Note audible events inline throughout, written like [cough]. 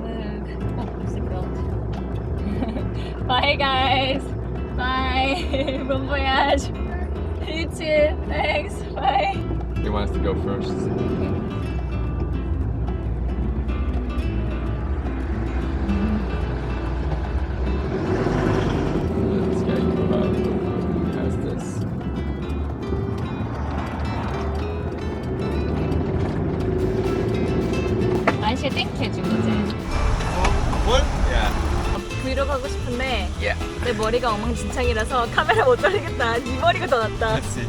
[laughs] Bye guys. Bye. [laughs] bon voyage. You too. Thanks. Bye. He wants to go first. 머리가 엉망진창이라서 카메라 못 돌리겠다. 네 머리가 더 낫다. See.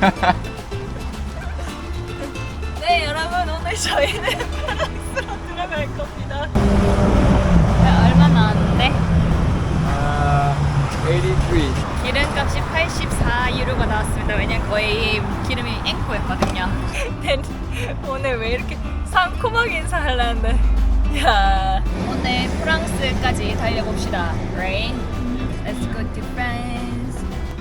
[laughs] 네 여러분 오늘 저희는 프랑스로 들어갈 겁니다. 얼마 나왔는데? Uh, 83. 기름값이 84 유로가 나왔습니다. 왜냐면 거의 기름이 앵코였거든요. [laughs] 오늘 왜 이렇게 상콤하게 인사하려는데? 야 오늘 프랑스까지 달려봅시다. France.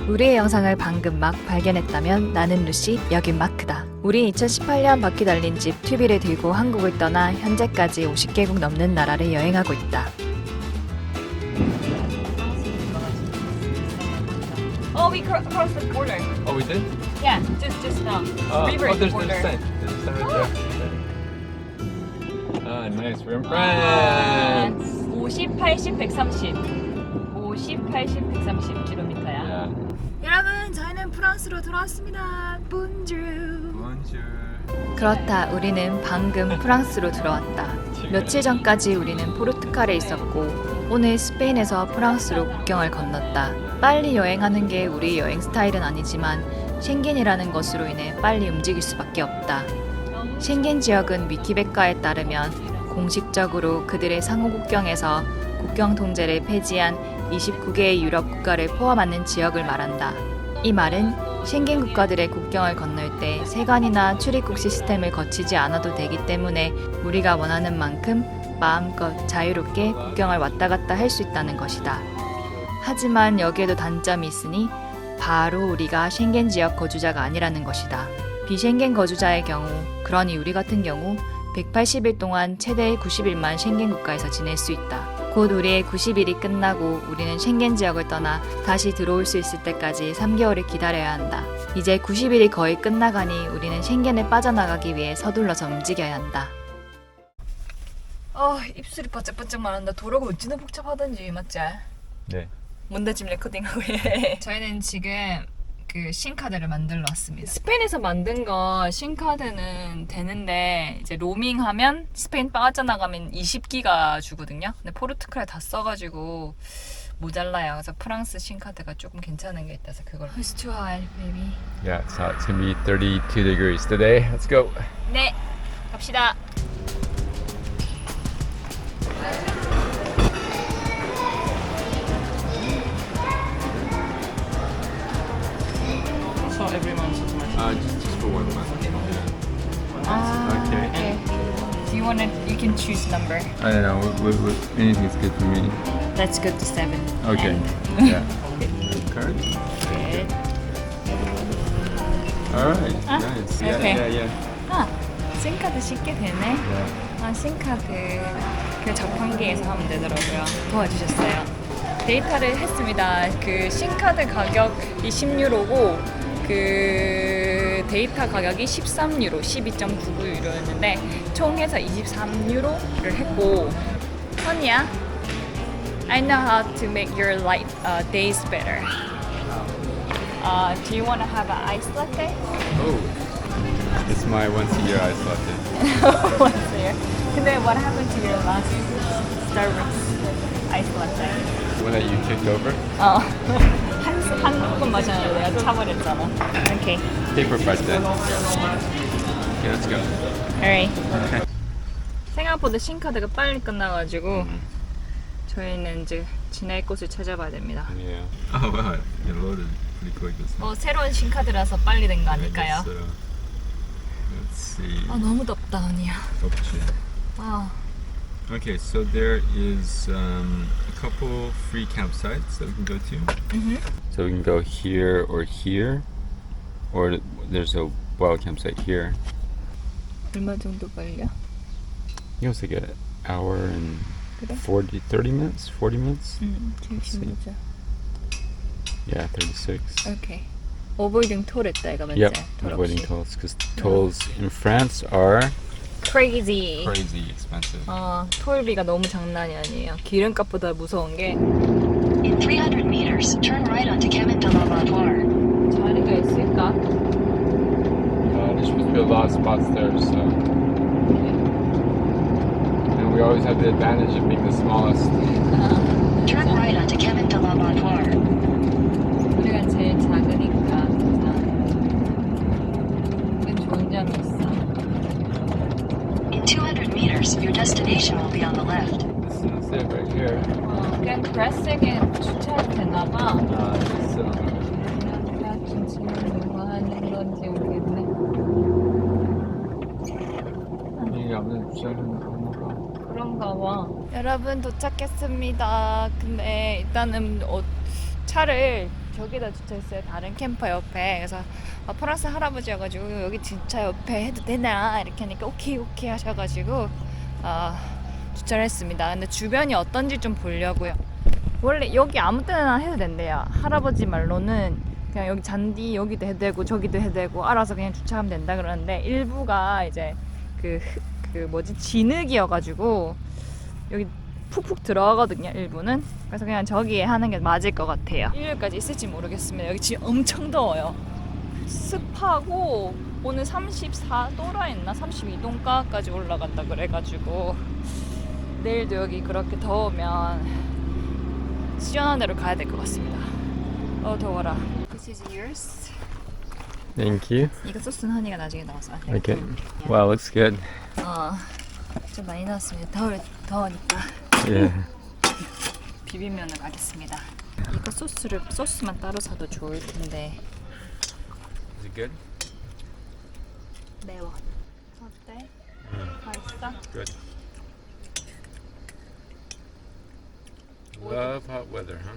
우리의 영상을 방금 막 발견했다면 나는 루시, 여긴 마크다. 우리 2018년 바퀴 달린 집 튜비를 들고 한국을 떠나 현재까지 50개국 넘는 나라를 여행하고 있다. Oh, we cro- crossed the border. Oh, we did? Yeah, just just now. Oh, River oh there's, border. there's a sign. There's a sign right there. Ah, nice. We're in France. 50, 80, 130. 50, 80, 130km야. Yeah. 프랑스로 돌아왔습니다. 본주. Bonjour. 그렇다. 우리는 방금 프랑스로 들어왔다. 며칠 전까지 우리는 포르투갈에 있었고 오늘 스페인에서 프랑스로 국경을 건넜다. 빨리 여행하는 게 우리 여행 스타일은 아니지만 쉥겐이라는 것으로 인해 빨리 움직일 수밖에 없다. 쉥겐 지역은 위키백과에 따르면 공식적으로 그들의 상호 국경에서 국경 통제를 폐지한 29개의 유럽 국가를 포함하는 지역을 말한다. 이 말은 쉥겐 국가들의 국경을 건널 때 세관이나 출입국 시스템을 거치지 않아도 되기 때문에 우리가 원하는 만큼 마음껏 자유롭게 국경을 왔다 갔다 할 수 있다는 것이다. 하지만 여기에도 단점이 있으니 바로 우리가 쉥겐 지역 거주자가 아니라는 것이다. 비쉥겐 거주자의 경우, 그러니 우리 같은 경우 180일 동안 최대 90일만 쉥겐 국가에서 지낼 수 있다. 곧 우리의 90일이 끝나고 우리는 쉥겐 지역을 떠나 다시 들어올 수 있을 때까지 3개월을 기다려야 한다. 이제 90일이 거의 끝나가니 우리는 쉥겐을 빠져나가기 위해 서둘러서 움직여야 한다. 어, 입술이 바짝바짝 말한다. 도로가 어찌나 복잡하던지 맞지? 네. 뭔데 지금 레코딩하고 해. 저희는 지금 그 신카드를 만들러 왔습니다. 스페인에서 만든 거 신카드는 되는데 이제 로밍하면 스페인 빠져나가면 20기가 주거든요. 근데 포르투갈에 다 써가지고 모자라요. 그래서 프랑스 신카드가 조금 괜찮은 게 있다서 그걸. It's too hot, baby. Yeah, so it's gonna be 32 degrees today. Let's go. 네, 갑시다. Uh, just, just for one month. Ah, Okay. okay. Do you want to? You can choose number. I don't know. What, what, what, anything's good for me. Let's go to seven. Okay. Yeah. Card. Good. All right. Ah, nice. Yeah, okay. yeah, yeah. 아, 신카드 쉽게 되네. yeah. 아, 신카드 그 자판기에서 하면 되더라고요. 도와주셨어요. 데이터를 했습니다. 그 신카드 가격이 10유로고 그 데이터 가격이 13유로, 12.99유로였는데 총 해서 23유로를 했고 선이야, I know how to make your life uh, days better. Uh, do you want to have an ice latte? Oh. It's my once a year ice latte. [laughs] Once a year. 근데 what happened to your last Starbucks ice latte? One that you kicked over. 어. [laughs] 한, 한 조금 마셨는데 내가 차버렸잖아. 오케이. Paper fight then. Okay, let's go. Alright. 생각보다 신카드가 빨리 끝나가지고 저희는 이제 지낼 곳을 찾아봐야 됩니다. Yeah. Oh wow, you loaded pretty quick this time. 어, 새로운 신카드라서 빨리 된 거 아닐까요? guess so. Let's see. 아, 너무 덥다, 언니야. Option. 아, Okay, so there is um, a couple free campsites that we can go to. Mhm. So we can go here or here, or th- there's a wild campsite here. 얼마 정도 걸려? You also get hour and 그래? 40, 30 minutes? 40 minutes? 응, 지금 보자. Yeah, 36. 오케이. Avoiding toll 했다 이거 맞지? Yep, toll avoiding 없이. tolls because tolls in France are Crazy. crazy expensive. 어, 톨비가 너무 장난이 아니에요. 기름값보다 무서운 게 In 300 meters, turn right onto Chemin de la Vaudoire. 자리가 있을까? Uh, there's supposed to be a lot of spots there, so. And we always have the advantage of being the smallest. Turn right onto Chemin de la Vaudoire. Destination will be on the left. This is it right here. 어, 그냥 그라스에게 주차해도 되나봐. It's, uh, 내가 지금 뭐 하는 건지 모르겠네. 이게 아무래도 주차하는 건가? 그런가 봐. 여러분 도착했습니다. 근데 일단은 어, 차를 저기다 주차했어요. 다른 캠퍼 옆에. 그래서 아, 프랑스 할아버지여가지고 여기 진짜 옆에 해도 되나 이렇게 하니까 오케이 오케이 하셔가지고 아, 주차를 했습니다. 근데 주변이 어떤지 좀 보려고요. 원래 여기 아무 때나 해도 된대요. 할아버지 말로는 그냥 여기 잔디 여기도 해도 되고 저기도 해도 되고 알아서 그냥 주차하면 된다 그러는데 일부가 이제 그, 그 뭐지 진흙이어가지고 여기 푹푹 들어가거든요 일부는 그래서 그냥 저기에 하는 게 맞을 것 같아요 일요일까지 있을지 모르겠습니다 여기 지금 엄청 더워요 습하고 오늘 34도라 했나 32도가까지 올라간다 그래가지고 내일도 여기 그렇게 더우면 시원한 데로 가야 될 것 같습니다 어 더워라 This is yours Thank you. 이거 소스는 허니가 나중에 넣어서 안 Okay. Wow, looks good. 어, 좀 많이 넣었습니다. 더울, 더우니까 Yeah. [laughs] 비빔면을 가겠습니다. 이거 소스를 소스만 따로 사도 좋을 텐데 Is it good? 매워. 어때? 맛있어? Good. Love hot weather, huh?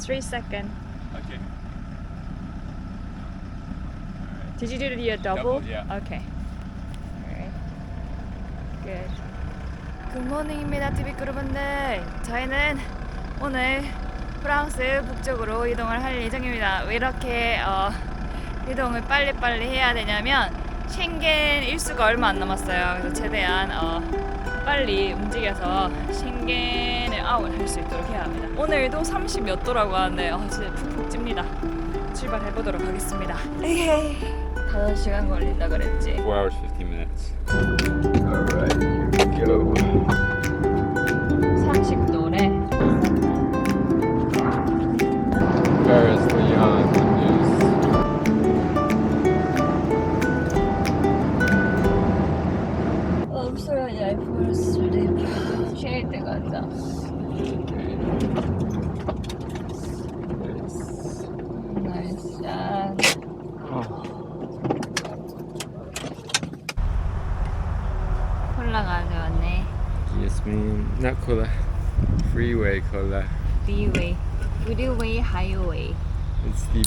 Three second. Okay. Did you do the double? Double, yeah. Okay. Alright. Good. 굿모닝입니다, TV 여러분들. 저희는 오늘 프랑스 북쪽으로 이동을 할 예정입니다. 왜 이렇게 어, 이동을 빨리빨리 해야 되냐면 쉥겐 일수가 얼마 안 남았어요. 그래서 최대한 어, 빨리 움직여서 쉥겐을 아웃 할 수 있도록 해야 합니다. 오늘도 30몇 도라고 하는데 어, 진짜 푹푹 찝니다. 출발해 보도록 하겠습니다. 에헤이. 5시간 걸린다 그랬지. 4 hours, 50 minutes. Alright, here we go.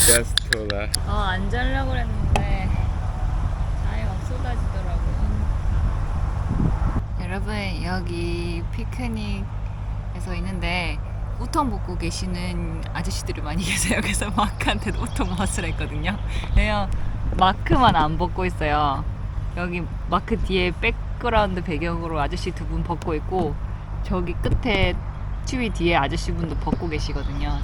Cola. 어, 안 자려고 그랬는데 자유 막 쏟아지더라고요. 여러분, 여기 피크닉에서 있는데 우통 벗고 계시는 아저씨들이 많이 [laughs] 계세요. 그래서 마크한테도 우통 벗으라 했거든요. 왜요? 마크만 안 벗고 있어요. 여기 마크 뒤에 백그라운드 배경으로 아저씨 두 분 벗고 있고 저기 끝에 튜비 뒤에 아저씨 분도 벗고 계시거든요.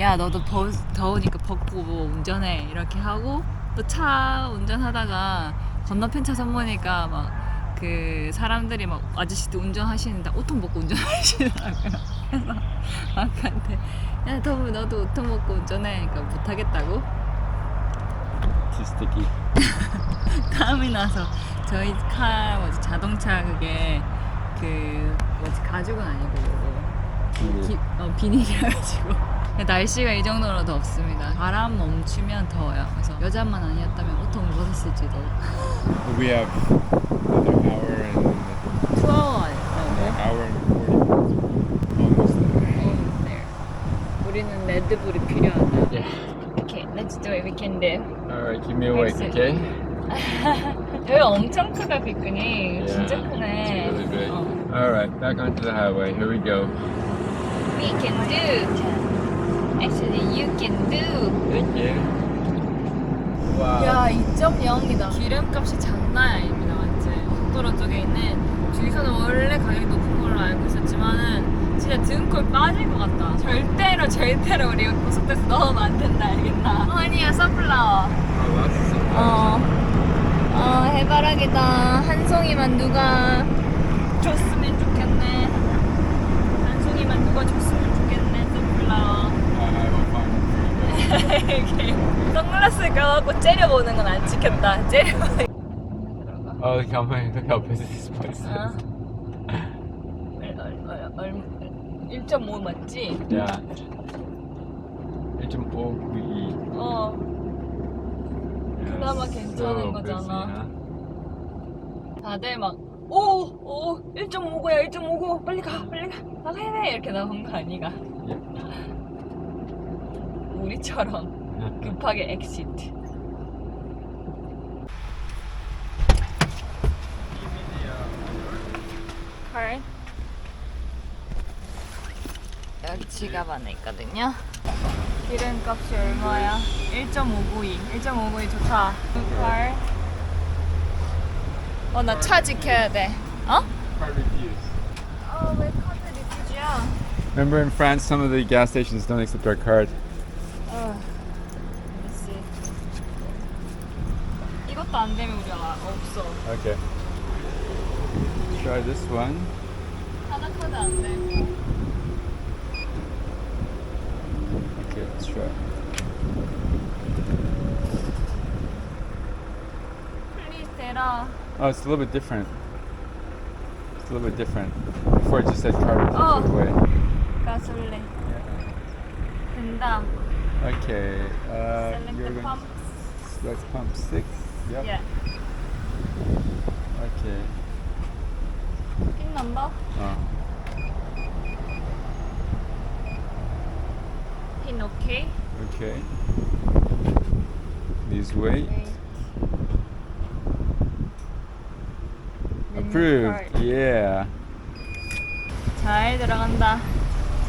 야 너도 더, 더우니까 벗고 뭐 운전해 이렇게 하고 또 차 운전하다가 건너편 차선 보니까 막 그 사람들이 막 아저씨도 운전하시는데 옷통 벗고 운전하시더라고요. [laughs] 그래서 마크한테 야 더우 너도 옷통 벗고 운전해 그러니까 못하겠다고 sticky. [laughs] 땀이 나서 저희 카 뭐지 자동차 그게 그 뭐지 가죽은 아니고 Binyl. 기, 어, 비닐이어가지고 날씨가 이 정도로 덥습니다 바람 멈추면 더워요 그래서 여자만 아니었다면 옷통을 벗었을지도 We have another hour and 투어워 an hour and 40 minutes. Almost there. almost there 우리는 레드불이 필요하다. Yeah. Okay, let's do it. We can do. Alright, keep me awake, Exit. okay? 여기 엄청 크다. 진짜 Yeah, 크네. It's really big. 어. Alright, back onto the highway. Here we go. We can do. Actually, you can do. Thank you. 야, 2.0이다. 기름값이 장난 아닙니다, 완전. 고도로 쪽에 있는 주유소는 원래 가격이 높은 걸로 알고 있었지만은 진짜 등골 빠질 것 같다. 절대로 절대로 우리 고속도로에서 넣으면 안 된다, 알겠나? 어, 아니야, 선플라워. Stuff. 어, 어, 해바라기다. 한 송이만 누가 줬으면 좋겠네. 한 송이만 누가 줬으면 좋겠네, 선플라워. Uh, I will find it for you. 이렇게 선글라스 껴갖고 째려보는 건안 지켰다. 째려. Look how many, look how busy this place is. 어? 얼, 얼, 얼, 1.5 맞지? Yeah. 1.5 어. 그나마 괜찮은 busy, 거잖아. 다들 막, 오, 오, 1.5고야, 1.5고. 빨리 가, 빨리 가. 나가야 돼. 이렇게 나온 거 아니가. 우리처럼 급하게 엑시트. 헐. 여기 지갑 안에 있거든요. 기름값이 얼마야? 1.592. 1.592 좋다. 헐. 어, 나 차 지켜야 돼. 어? 어, 왜 카드 리퓨즈야? Remember in France, some of the gas stations don't accept our card. 어. 미스. 이것도 안 되면 우리 아, 없어. Okay. Try this one. 하나 카드 안 돼. Okay, let's try. 플리즈 대라. Oh, it's a little bit different. It's a little bit different. Before it just said card refuse Oh. all the way. 가솔린. 된다. Okay. Uh, Select you're the going pump. Select pump six. Yep. Yeah. Okay. 핀 넘버? Oh. 핀 오케이. Okay. Please wait. Approved. Yeah. 잘 들어간다.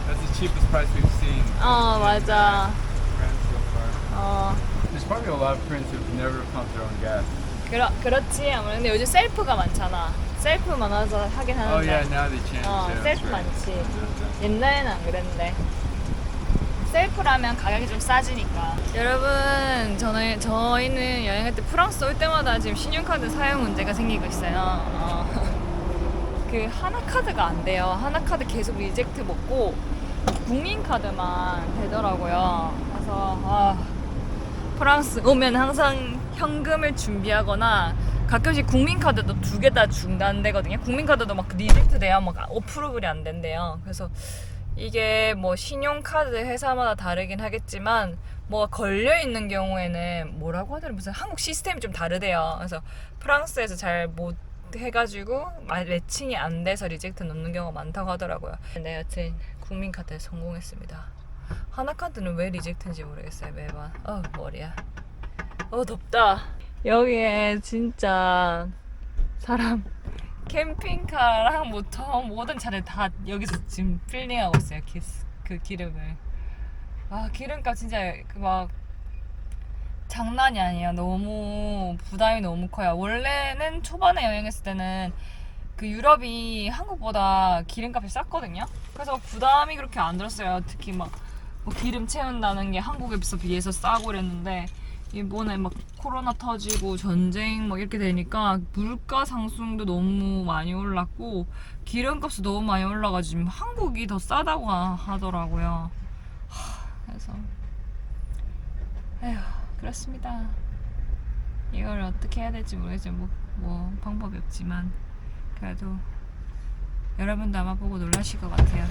That's the cheapest price we've seen. 어, 맞아. France so far. 어. There's probably a lot of Koreans who've never pumped their own gas. 그러, 그렇지. 아무래도 근데 요즘 셀프가 많잖아. 셀프 많아서 하긴 하는데. Oh yeah, now they changed. 어, yeah, 셀프 right. 많지. 옛날에는 안 그랬는데. 셀프라면 가격이 좀 싸지니까. 여러분, 저는 저희는 여행할 때 프랑스 올 때마다 지금 신용카드 사용 문제가 생기고 있어요. 어. [laughs] 그 하나 카드가 안 돼요. 하나 카드 계속 리젝트 먹고 국민 카드만 되더라고요. 그래서 아, 프랑스 오면 항상 현금을 준비하거나 가끔씩 국민카드도 두 개 다 중단되거든요. 국민카드도 막 리젝트 돼야 막 어프로블이 안 된대요. 그래서 이게 뭐 신용카드 회사마다 다르긴 하겠지만 뭐가 걸려 있는 경우에는 뭐라고 하더라 무슨 한국 시스템이 좀 다르대요. 그래서 프랑스에서 잘 못 해가지고 마- 매칭이 안 돼서 리젝트 넣는 경우가 많다고 하더라고요. 네, 여튼 국민카드에 성공했습니다. 하나카드는 왜 리젝트인지 모르겠어요 매번. 어 머리야. 어 덥다. 여기에 진짜 사람 캠핑카랑 모터 모든 차를 다 여기서 지금 필링하고 있어요. 기, 그 기름을. 아 기름값 진짜 그 막 장난이 아니에요. 너무 부담이 너무 커요. 원래는 초반에 여행했을 때는 그 유럽이 한국보다 기름값이 쌌거든요. 그래서 부담이 그렇게 안 들었어요. 특히 막 뭐 기름 채운다는 게 한국에 비해서 싸고 그랬는데 이번에 막 코로나 터지고 전쟁 막 이렇게 되니까 물가 상승도 너무 많이 올랐고 기름값도 너무 많이 올라가지고 지금 한국이 더 싸다고 하- 하더라고요. 하, 그래서 에휴 그렇습니다. 이걸 어떻게 해야 될지 모르겠지만 뭐, 뭐 방법이 없지만 그래도 여러분도 아마 보고 놀라실 것 같아요.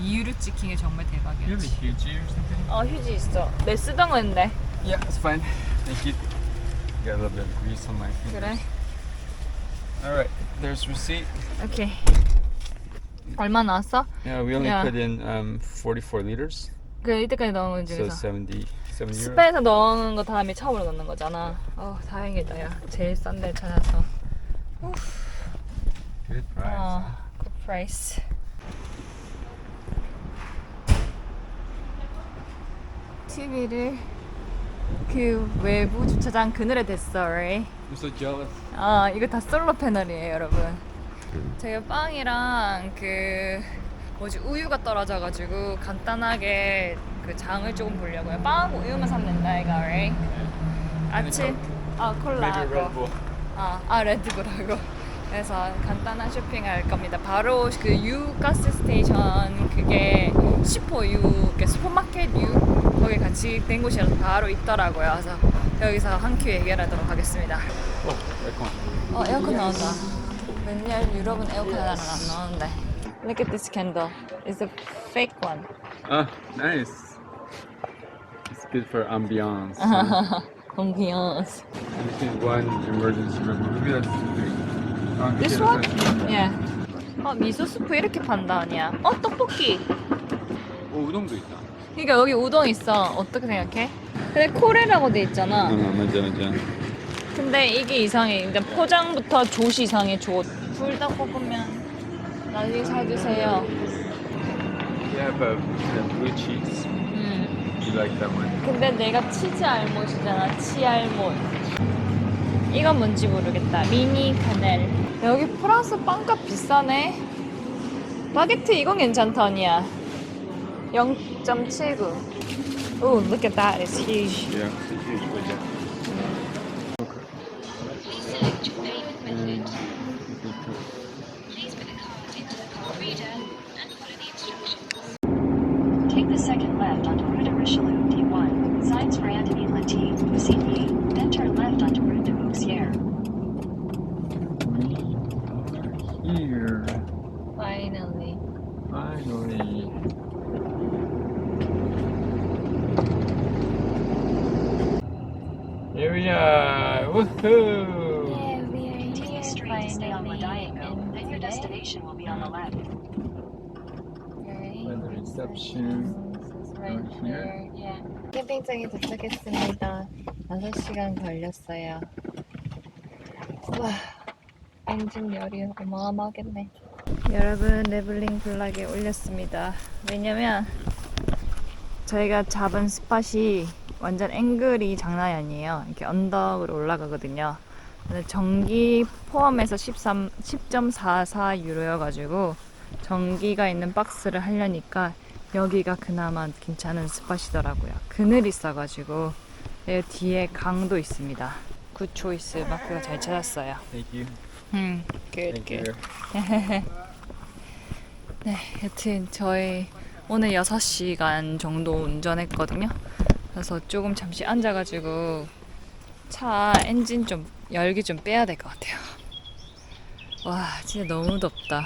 이유류 찍힌 게 정말 대박이었지. 어 휴지 있어. 내 쓰던 건데. Yeah, it's fine. Thank you. Got a little bit of grease on my finger. 그래. All right, there's receipt. 오케이. 얼마 나왔어? Yeah, we only Yeah. put in um, 44 liters. 그 이때까지 넣은 것 So 중에서 70, 70 euros. 스페인에서 넣은 거 다음에 처음으로 넣는 거잖아. 어 다행이다 야. 제일 싼 데 찾아서. Good price. 어, good price. TV를 그 외부 주차장 그늘에 댔어, right? I'm so jealous. 아 이거 다 솔로 패널이에요 여러분. 제가 빵이랑 그 뭐지 우유가 떨어져가지고 간단하게 그 장을 조금 보려고요. 빵하고 우유만 사면 된다 이거 right? 아침 아 Maybe Red 콜라하고. Bull. 아, 아 레드불하고. 그래서 간단한 쇼핑할 겁니다. 바로 그 유 가스 스테이션 그게 슈퍼유 그 슈퍼마켓 유 거기 같이 된 곳이라서 바로 있더라고요 그래서 여기서 한큐 해결하도록 하겠습니다 Oh, aircon. 어 에어컨 나온다. 맨날 유럽은 에어컨 하나 안 나오는데. Look at this candle. It's a fake one. Ah, nice. It's good for ambiance. Ambiance. This is one emergency room. Maybe that's three. Oh, This one? Yeah. 어 미소 스프 이렇게 판다 아니야? 어 떡볶이. 오, 우동도 있다. 그러니까 여기 우동 있어. 어떻게 생각해? 근데 코레라고 돼 있잖아. 어, 맞아, 맞아. 근데 이게 이상해. 일단 포장부터 조시 이상해. 조. 불닭볶음면 나중에 사주세요. A, a blue cheese. 음. You like that one? 근데 내가 치즈 알못이잖아 치 알못 이건 뭔지 모르겠다 미니 카넬 여기 프랑스 빵값 비싸네 바게트 이건 괜찮다 언니야 0.79 Oh, look at that. It's huge. Yeah, it's a huge budget. Take the second left onto Rue de Richelieu, D1. Signs for Anthony Lati, CP. Then turn left onto Rue de Bouxier. We are here. Finally. Finally. Here we are! Woohoo! Take this street to stay on La Diago. Then your destination will be on the left. By the reception. right here. Yeah. 캠핑장에 도착했습니다. 5시간 걸렸어요. [sighs] 와, 엔진 열이 어마어마하겠네. 여러분, 레블링 블락에 올렸습니다. 왜냐면 저희가 잡은 스팟이 완전 앵글이 장난이 아니에요. 이렇게 언덕으로 올라가거든요. 전기 포함해서 13, 10.44 유로여가지고 전기가 있는 박스를 하려니까 여기가 그나마 괜찮은 스팟이더라고요. 그늘이 있어가지고 여기 뒤에 강도 있습니다. 굿 초이스 마크가 잘 찾았어요. Thank you. 음, good, Thank good. you. [laughs] 네, 여튼 저희 오늘 6시간 정도 운전했거든요. 그래서 조금 잠시 앉아가지고 차 엔진 좀 열기 좀 빼야 될 것 같아요. 와, 진짜 너무 덥다.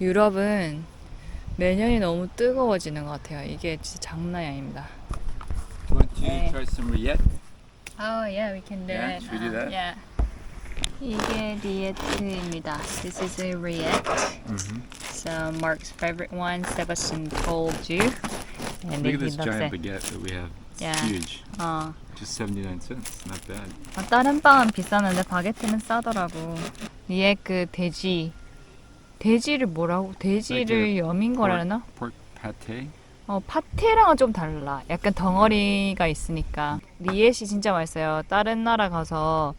유럽은 매년이 너무 뜨거워지는 것 같아요. 이게 진짜 장난이 아닙니다. Want to 네. try some Riette? Oh yeah, we can do Yeah, it. should we do Uh, that? Yeah. 이게 리에트입니다. This is a. Mm-hmm. So Mark's favorite one, Sebastian told you. And Look then at this he loves giant it. baguette that we have. It's Yeah. huge. 어. Just 79 cents. Not bad. 아, 다른 빵은 비싸는데 바게트는 싸더라고. 위에 그 돼지. 돼지를 뭐라고? 돼지를 여민 거라나? Pork pate. 어, 파테랑은 좀 달라. 약간 덩어리가 있으니까. 리엣이 진짜 맛있어요. 다른 나라 가서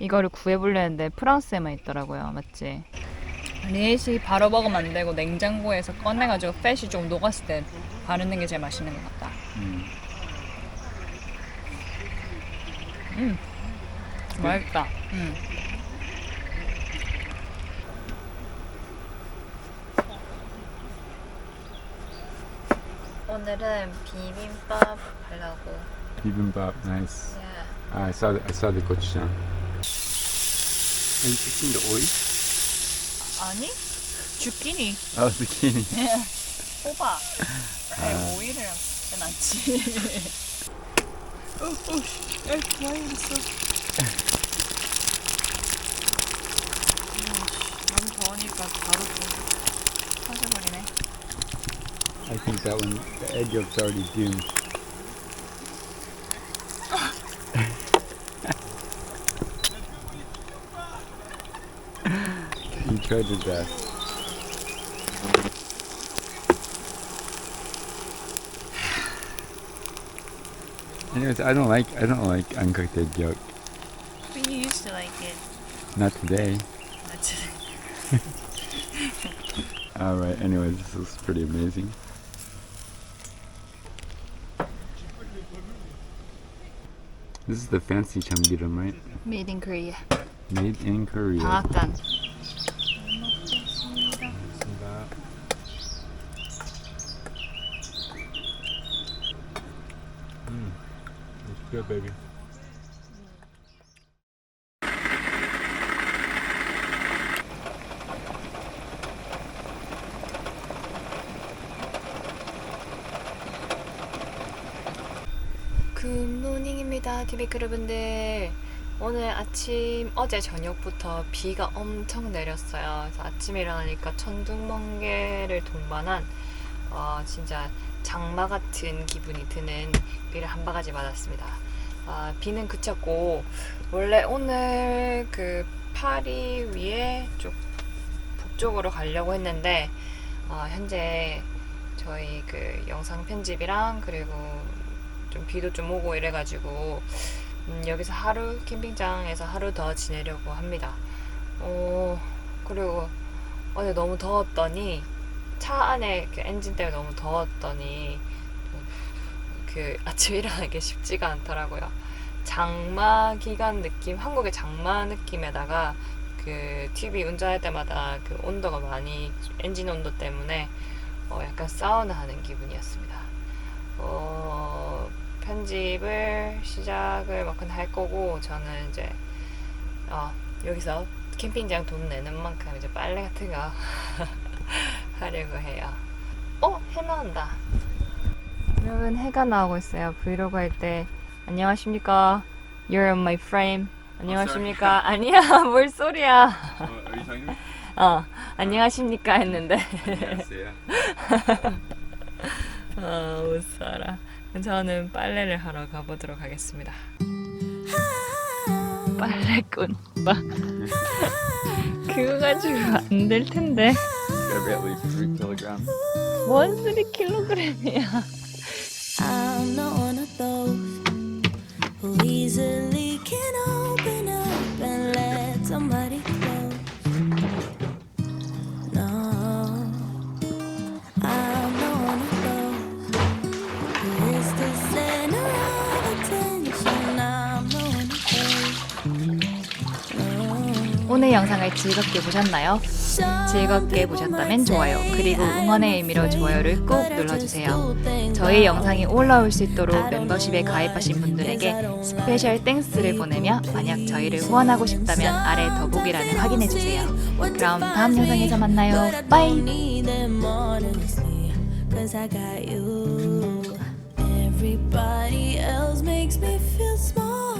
이거를 구해보려 했는데 프랑스에만 있더라고요. 맞지? 리엣이 바로 먹으면 안 되고 냉장고에서 꺼내가지고 팻이 좀 녹았을 때 바르는 게 제일 맛있는 것 같다. Mm. 맛있다. 음. 오늘은 비빔밥 하려고. Bibimbap, nice. Yeah. Ah, I saw the, I saw the gochujang. Are you cooking the oil? 아니? 주끼니. Oh, zucchini. 호박. [laughs] 에이, 오이를 낫지. 어, 어, 에, 많이 있어. 너무 더우니까 바로 또 터져버리네. I think that one, the egg yolk's already doomed. Tried his best. Anyways, I don't like I don't like uncooked egg yolk. But you used to like it. Not today. Not today. [laughs] All right. Anyways, this is pretty amazing. This is the fancy chamgiram, right? Made in Korea. Made in Korea. 방 baby. 굿모닝입니다, 디베이크 여러분들. 오늘 아침, 어제 저녁부터 비가 엄청 내렸어요. 그래서 아침에 일어나니까 천둥번개를 동반한, 어, 진짜 장마 같은 기분이 드는 비를 한 바가지 맞았습니다. 아, 비는 그쳤고, 원래 오늘 그 파리 위에 쪽, 북쪽으로 가려고 했는데, 어, 현재 저희 그 영상 편집이랑 그리고 좀 비도 좀 오고 이래가지고 음, 여기서 하루 캠핑장에서 하루 더 지내려고 합니다. 어 그리고 어제 너무 더웠더니 차 안에 그 엔진 때문에 너무 더웠더니 그 아침에 일어나기 쉽지가 않더라고요. 장마 기간 느낌, 한국의 장마 느낌에다가 그 TV 운전할 때마다 그 온도가 많이 엔진 온도 때문에 어, 약간 사우나 하는 기분이었습니다. 어, 편집을 시작을 막할 거고 저는 이제 어, 여기서 캠핑장 돈 내는 만큼 이제 빨래 같은 거 [laughs] 하려고 해요. 어, 해 나온다. 여러분 해가 나오고 있어요. 브이로그 할 때 안녕하십니까? You're on my frame. 안녕하십니까? 아니야, [laughs] 뭘 소리야? me? 어, 안녕하십니까 했는데. yeah. [laughs] 아, 못 살아. 저는 빨래를 하러 가보도록 하겠습니다. 빨래꾼 막 그거 가지고 안 될 텐데. Gotta be at least three kilograms. 뭔 소리 킬로그램이야? 오늘 영상을 즐겁게 보셨나요? 즐겁게 보셨다면 좋아요. 그리고 응원의 의미로 좋아요를 꾹 눌러주세요. 저희 영상이 올라올 수 있도록 멤버십에 가입하신 분들에게 스페셜 땡스를 보내며 만약 저희를 후원하고 싶다면 아래 더보기란을 확인해주세요. 그럼 다음 영상에서 만나요. 빠이! Everybody else makes me feel small.